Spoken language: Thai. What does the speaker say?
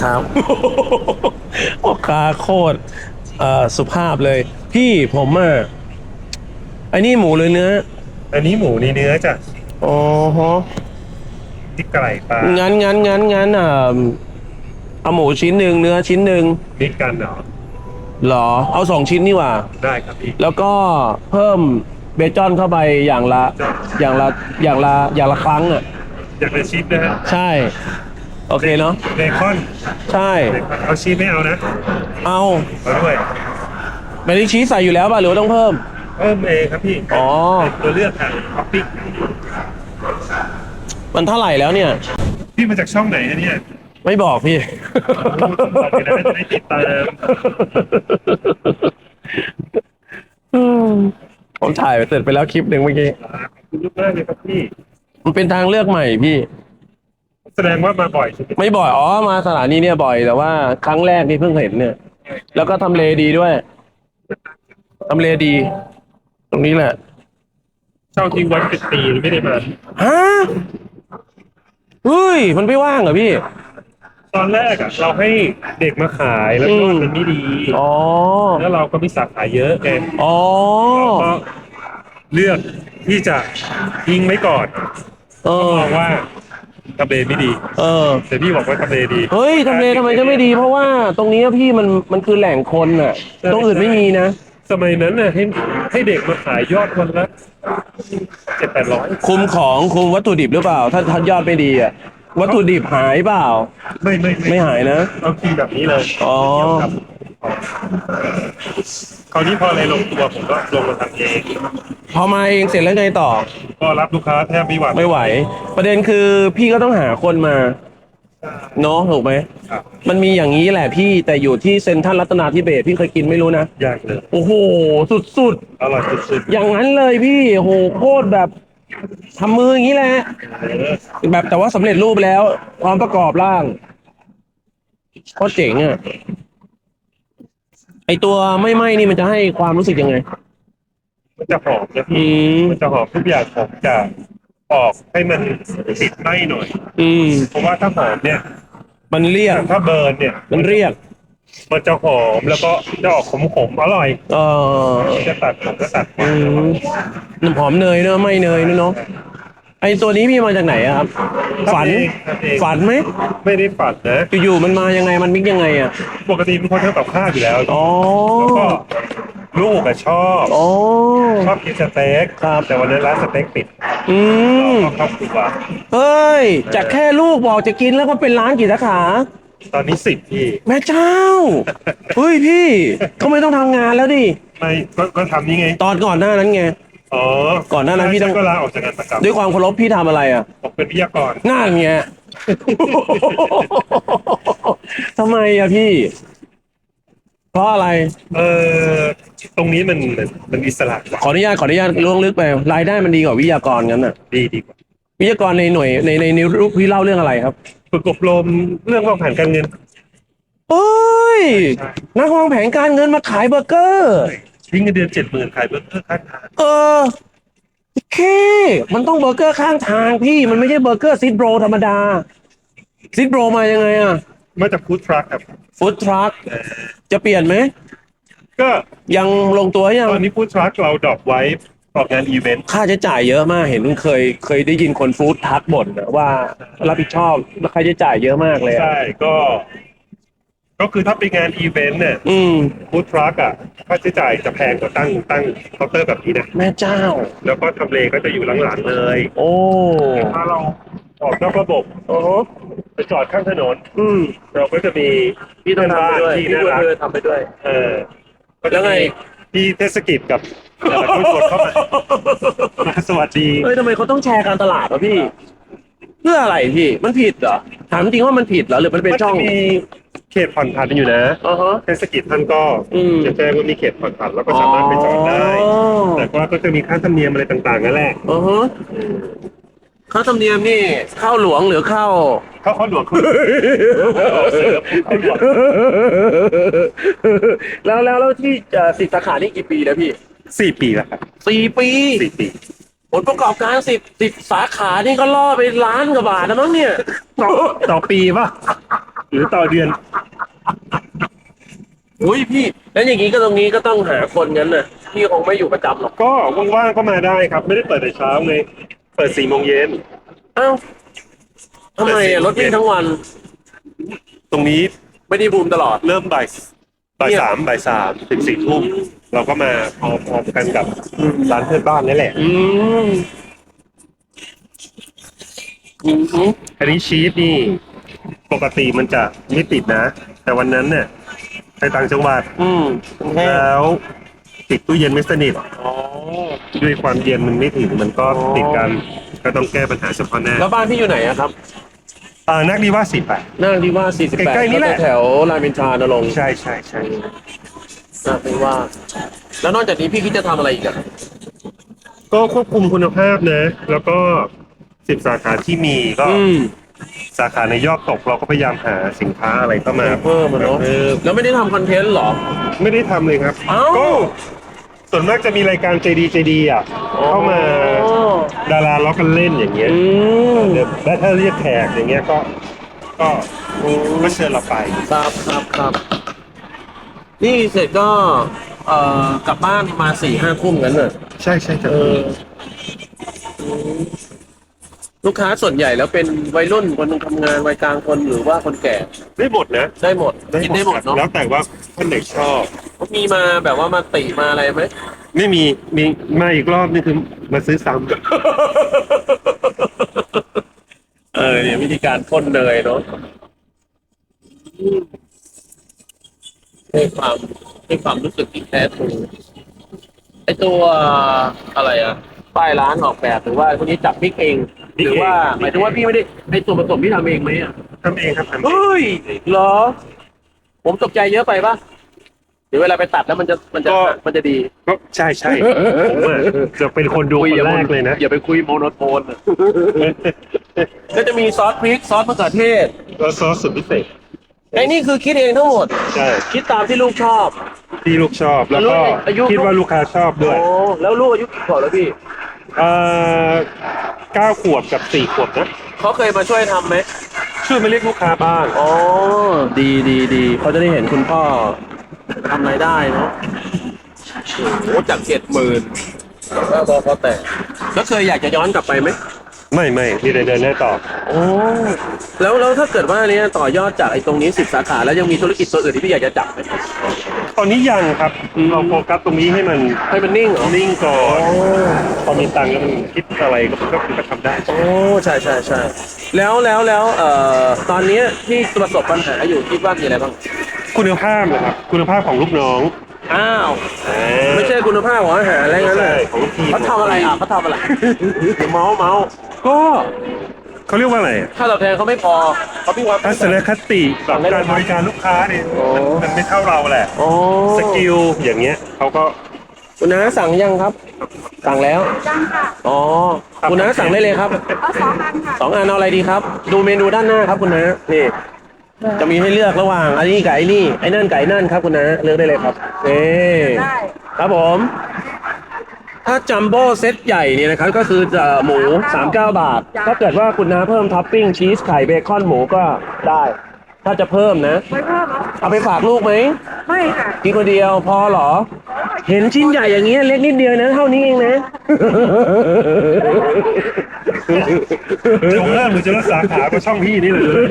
ครับ พ่อค้าโคตรเอ่อสุภาพเลย พี่ผมอะอ้นี่หมูหรือเนื้ออันนี้หมูนี่เนื้อจ้ะอ๋อฮะที่ไก่ปลางั้นงั้นงั้นงั้นอ่าเอาหมูชิ้นหนึ่งเนื้อชิ้นหนึ่งมิกกันเหรอเหรอ เอาสองชิ้นนี่หว่า ได้ครับพี่ แล้วก็เพิ่มเบคอนเข้าไปอย่างละ อย่างละอย่างละอย่างละครั้งอะ อยากได้ชีสนะฮะ ใช่ โอเคเนาะเบคอนใช่เบคอนเอาชีสไม่เอานะเอาเอาด้วยเบลิชีสใส่อยู่แล้วป่ะหรือว่าต้องเพิ่ม เพิ่มเองครับพี่อ๋อเป็นตัวเลือกค่ะท็อปปิ้งมันเท่าไหร่แล้วเนี่ย พี่มาจากช่องไหนฮะเนี่ยไม่บอกพี่บอกไปแล้วจะได้ติดตามผมถ่ายไปเสร็จไปแล้วคลิปหนึ่งเมื่อกี้ขอบคุณมากเลยครับพี่ มันเป็นทางเลือกใหม่พี่ แสดงว่ามาบ่อยใช่ไหมไม่บ่อยอ๋อมาสถานีเนี่ยบ่อยแต่ว่าครั้งแรกนี่เพิ่งเห็นเนี่ย แล้วก็ทำเลดีด้วยทำเลดี ตรงนี้แหละช่องทิ้งไว้เป็นปีไม่ได้มา ฮะเฮ้ย มันไม่ว่างเหรอพี่ ตอนแรกอะเราให้เด็กมาขายแล้วก็อืมมันไม่ดี อ๋อ แล้วเราก็มีสาขาเยอะไงอ๋อเราก็เลือกที่จะทิ้งไว้ก่อนเออมองว่า ทำเลไม่ดีเออ แต่พี่บอกว่าทำเลดีเฮ้ยทำเลทำไมจะไม่ดี เพราะว่าตรงนี้พี่มันมันคือแหล่งคนน่ะ ตรงอื่นไม่มีนะ สมัยนั้นน่ะให้ให้เด็กมาขายยอดวันละเจ็ดแปดร้อยคุมของคุมวัตถุดิบหรือเปล่า ถ้าถ้ายอดไม่ดีอะ วัตถุดิบหายเปล่า ไม่ไม่ไม่หายนะ เอาทีแบบนี้เลยอ๋อ ครับคราวนี้พออะไรลงตัวผมก็ลงมาทำเอง พอมาเองเสร็จแล้วไงต่อ ก็รับลูกค้าแทบไม่หวั่นไม่ไหว ประเด็นคือพี่ก็ต้องหาคนมาเนาะถูกไหมครับมันมีอย่างนี้แหละพี่แต่อยู่ที่เซ็นทรัลรัตนาธิเบศรพี่เคยกินไม่รู้นะ ยากเลยโอ้โห สุดอร่อยสุดๆ อย่างนั้นเลยพี่โอ้โหโคตรแบบทำมืออย่างนี้แหละ ๆเออแบบแต่ว่าสำเร็จรูปแล้วพร้อมประกอบร่างโคตรเจ๋งอะ ไอตัวไม่ไหม้นี่มันจะให้ความรู้สึกยังไง มันจะหอมนะอืพี่ม มันจะหอมทุกอย่างผมจะออกให้มันติดไหมหน่อย อืม เพราะว่าถ้าหอมเนี่ยมันเรียก ถ้าเบิร์นเนี่ย มันเรียก มันจะหอมแล้วก็จะออกขมๆอร่อยเออจะตัดผมก็ตัดอืมน้ำหอมเนยเนอะไม่เนยเนอะ ไอตัวนี้พี่มาจากไหนอะครับฝันทำเองทำเองฝันไหมไม่ได้ฝันนะ อยู่ๆมันมายังไงมันมิกยังไงอะปกติเป็นคนทำกับข้าวอยู่แล้วอ๋อแล้วก็ลูกอะชอบอ๋อ ชอบกินสเต็กครับ แต่วันนั้นร้านสเต็กปิดอืมก็ครอบครัวเฮ้ยจากแค่ลูกบอกจะกินแล้วก็เป็นร้านกี่สาขา ตอนนี้สิบพี่แม่เจ้า เฮ้ยพี่ก็ไม่ต้องทำงานแล้วดิ ไม่ก็ก็ทำนี่ไงตอนก่อนหน้านั้นไง อ๋อก่อนหน้านั้นพี่ต้อง ก็ลาออกจากงานประจำด้วยความเคารพพี่ทำอะไรอะผมเป็นวิทยากรหน้าอย่างเงี้ย ทำไมอะพี่ เพราะอะไร เออตรงนี้มันมันมันอิสระกว่าขออนุญาตขออนุญาตล่วงลึกไปรายได้มันดีกว่าวิทยากรงั้นอะ ดีดีกว่าวิทยากรในหน่วยในในในรูปพี่เล่าเรื่องอะไรครับฝึกอบรมเรื่องวางแผนการเงินเอ้ย ใช่นักวางแผนการเงินมาขายเบอร์เกอร์ ทิ้งเงินเดือนเจ็ดหมื่นขายเบอร์เกอร์ข้างทางเออโอเคมันต้องเบอร์เกอร์ข้างทางพี่มันไม่ใช่เบอร์เกอร์ซิดโบรธรรมดาซิดโบรมายังไงอะมาจากฟู้ดทรัคครับฟู้ดทรัคเออจะเปลี่ยนไหม ก็ยังลงตัวยัง ตอนนี้ฟู้ดทรัคเราดรอปไว้ออกงานอีเวนต์ ค่าใช้จ่ายเยอะมากเห็นเคยเคยได้ยินคนฟู้ดทักบ่นนะว่ารับผิดชอบแล้วค่าใช้จ่ายเยอะมากเลยอะใช่ก็ ก็คือถ้าไปงานอีเวนต์เนี่ยอืมฟู้ดทรัคอะค่าใช้จ่ายจะแพงกว่าตั้งตั้งเคาน์เตอร์แบบนี้นะ แม่เจ้า แล้วก็ทำเลก็จะอยู่หลังๆเลยโอ้ถ้าเราออกนอกระบบโอ้โหไปจอดข้างถนน อืม เราก็จะมีพี่ต้องทำไปด้วยที่พี่น่าด้วยรักเธอทำไปด้วย เออก็แล้จะวไง มีพี่เทศกิจกับแต่ละคนกดเข้ามามาสวัสดี เฮ้ยทำไมเขาต้องแชร์การตลาดวะพี่ เพื่ออะไรพี่ มันผิดเหรอ ถามจริงว่ามันผิดเหรอหรือมันเป็นมันช่จะองมี เขตผ่อนผันอยู่นะอ๋อฮะ เทศกิจท่านก็อืม จะแจ้งว่ามีเขตผ่อนผันแล้วก็สามารถไปจอดได้อ๋อแต่ว่าก็จะมีค่าธรรมเนียมอะไรต่างๆนั่นแหละอ๋อฮะค่าธรรมเนียมนี่เข้าหลวงหรือเข้า เขาเขาหลวงคุณเข้าหลวงแล้วแล้วแล้วที่เอ่อสิบสาขานี่กี่ปีแล้วพี่สี่ปีแล้วครับสี่ปี สี่ปี ผลประกอบการสิบสิบสาขานี่ก็ล่อไปล้านกว่าบาทนะมั้งเนี่ย ต่อต่อปีป่ะ หรือต่อเดือน อุ้ยพี่ แล้วอย่างนี้ก็ตรงนี้ก็ต้องหาคนงั้นน่ะ พี่คงไม่อยู่ประจำหรอก ก็ว่างๆก็มาได้ครับ ไม่ได้เปิดแต่เช้าไงเปิดสี่โมงเย็น อ้าวทำไมอะรถวิ่งทั้งวัน ตรงนี้ไม่ได้บูมตลอด เริ่มบ่ายบ่ายสามบ่ายสามถึงสี่ทุ่มเราก็มาพร้อมๆกันกับร้านเพื่อนบ้านนี่แหละ อืมอืมอืมอันนี้ชีสนี่ ปกติมันจะไม่ติดนะ แต่วันนั้นเนี่ยไปต่างจังหวัดอืมแห้งแล้วติดตู้เย็นไม่สนิทอ๋อ ด้วยความเย็นมันไม่ถึงมันก็ติดกันก็ต้องแก้ปัญหาเฉพาะหน้าแล้วบ้านพี่อยู่ไหนอะครับอ่านักดีว่าสิบอะนั่งที่ว่า 48ใกล้ๆนี่แหละ ก็จแถวรามอินทรานรงค์ใช่ใช่ใช่นั่งที่ว่า แล้วนอกจากนี้พี่คิดจะทำอะไรอีกอะก็ควบคุมคุณภาพนะ แล้วก็สิบสาขาที่มีก็อืม สาขาในยอดตกเราก็พยายามหาสินค้าอะไรเข้ามาเพิ่มอะเนาะเออแล้วไม่ได้ทำคอนเทนต์เหรอ ไม่ได้ทำเลยครับเอ้า ก็ส่วนมากจะมีรายการ JD JD อะเข้ามาอ๋อดาราล้อกันเล่นอย่างเงี้ยอืมเดี๋ยวแล้วถ้าเรียกแขกอย่างเงี้ยก็ ก็ก็เชิญเราไป ครับครับครับ นี่เสร็จก็ เอ่อกลับบ้านมาสี่ห้าทุ่มงั้นน่ะ ใช่ใช่ครับเออ ลูกค้าส่วนใหญ่แล้วเป็นวัยรุ่นคนทำงานวัยกลางคนหรือว่าคนแก่ได้หมดนะได้หมดกินได้หมดครับเนาะแล้วแต่ว่าคนไหนชอบ มีมาแบบว่ามาติมาอะไรไหมไม่มีมีมาอีกรอบนี่คือมาซื้อซ้ำเออเนี่ยวิธีการพ่นเนยเนาะอืมให้ความให้ความรู้สึกที่แท้ทรูไอตัวอะไรอะป้ายร้านออกแบบหรือว่าพวกนี้จับมิกเอง หรือว่าหมายถึงว่าพี่ไม่ได้ไอส่วนผสมพี่ทำเองไหมอะทำเองครับทำเองเฮ้ยเหรอ ผมตกใจเยอะไปปะหรือเวลาไปตัดแล้วมันจะมันจะมันจะดีก็ใช่ใช่ผมอะจะเป็นคนดูคนแรกเลยนะ อย่าไปคุยโมโนโทนอะ ก็จะมีซอสพริกซอสมะเขือเทศแล้วซอสสุดพิเศษไอ้นี่คือคิดเองทั้งหมด ใช่คิดตามที่ลูกชอบ ที่ลูกชอบแล้วก็อายุ คิดว่าลูกค้าชอบด้วยโอ้แล้วลูกอายุกี่ขวบแล้วพี่เอ่อ เก้าขวบกับสี่ขวบนะเขาเขาเคยมาช่วยทำไหมช่วยมาเรียกลูกค้าบ้างอ๋อดีดีดีเขาจะได้เห็นคุณพ่อทำรายได้เนาะโอ้จากเจ็ดหมื่นแล้วพอเขาแต่แล้วเคยอยากจะย้อนกลับไปไหม ไม่ไม่มีแต่เดินหน้าต่อ โอ้แล้วแล้วถ้าเกิดว่าเนี้ยต่อยอดจากไอ้ตรงนี้สิบสาขาแล้วยังมีธุรกิจตัวอื่นที่พี่อยากจะจับไหม ตอนนี้ยังครับเราโฟกัสตรงนี้ให้มันให้มันนิ่งเหรอนิ่งก่อโอ้นพอมีตังค์แล้วมันคิดอะไรก็ก็ก็ทำได้ โอ้ใช่ใช่ใช่แล้วแล้วแล้วเอ่อตอนเนี้ยที่ประสบปัญหาอยู่คิดว่ามีอะไรบ้าง คุณภาพนะครับ คุณภาพของลูกน้อง อ้าวอ่าไม่ใช่คุณภาพของอาหารอะไรงั้นเลใช่ยของทีมเขาทำอะไรอะเขาทำอะไรเดี๋ยวเมาส์เมาส์ก็เขาเรียกว่าอะไรอะค่าตอบแทนเขาไม่พอเขาพี่ว่าทัศนคติกับการบริการลูกค้าเนี่ยโอ้มันไม่เท่าเราแหละ โอ้สกิลอย่างเงี้ยเขาก็ คุณน้าสั่งยังครับ สั่งแล้วยังค่ะอ๋อคุณน้าสั่งได้เลยครับ เอาสองอันค่ะ สองอันเอาอะไรดีครับ ดูเมนูด้านหน้าครับคุณน้านี่ จะมีให้เลือกระหว่างอันนี้ไก่นี่ไอ้นั่นไก่นั่นครับคุณน้าเลือกได้เลยครับนี่ได้ครับผม ถ้าจัมโบ้เซตใหญ่เนี่ยนะครับก็คือจะหมู 39 บาท ถ้าเกิดว่าคุณน้าเพิ่มท็อปปิ้งชีสไข่เบคอนหมูก็ได้ ถ้าจะเพิ่มนะ ไม่เพิ่มเหรอเอาไปฝากลูกไหม ไม่ค่ะ กินคนเดียวพอเหรอ เห็นชิ้นใหญ่อย่างนี้เล็กนิดเดียวนะ เท่านี้เองนะจะเริ่มหรือจะรักษาขาก็ช่องพี่นี่เลย